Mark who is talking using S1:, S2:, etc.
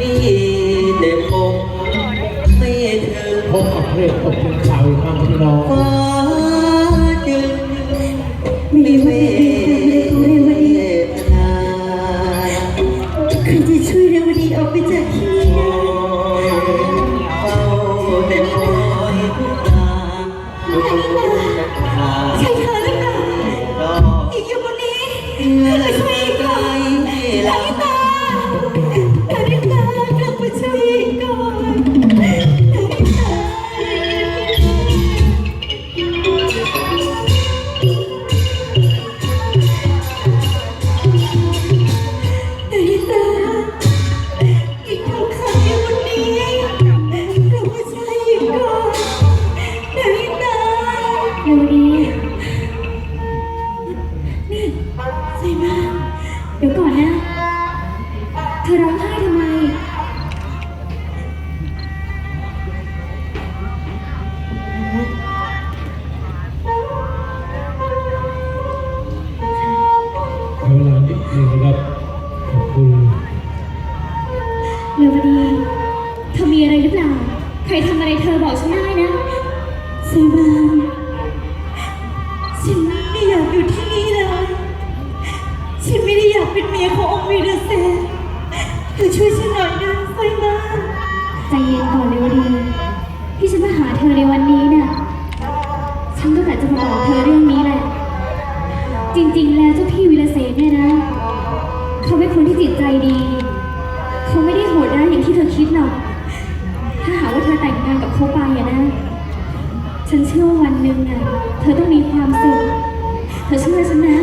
S1: มีแต่
S2: ผม
S3: ไม่
S2: เธ
S3: อ
S2: พบ
S3: กับเรื่องของชาวข้งพี่น้อง
S4: เร็วดี
S3: นี่ใส่มา
S4: เดี๋ยวก่อนนะ เธอร้องไห้ทำไม
S1: ขอเวลานิดนึงนะครับ ขอบคุณ
S4: เร็วดี เธอมีอะไรหรือเปล่า ใครทำอะไรเธอบอกฉันได้นะ
S3: ไซบาน ฉันไม่อยากอยู่ที่นี่เลยฉันไม่ได้อยากเป็นเมียขององค์วีรเซนเธอช่วยฉันหน่อยนะไซบา
S4: ใจเย็นก่อนเร็วดี ที่ฉันมาหาเธอในวันนี้น่ะ ฉันก็กะจะมาบอกเธอเรื่องนี้แหละ จริงๆ แล้วเจ้าพี่วิรเสนเนี่ยนะ เขาเป็นคนที่จิตใจดี ฉันเชื่อว่าวันหนึ่งน่ะ เธอต้องมีความสุข เธอเชื่อฉันนะ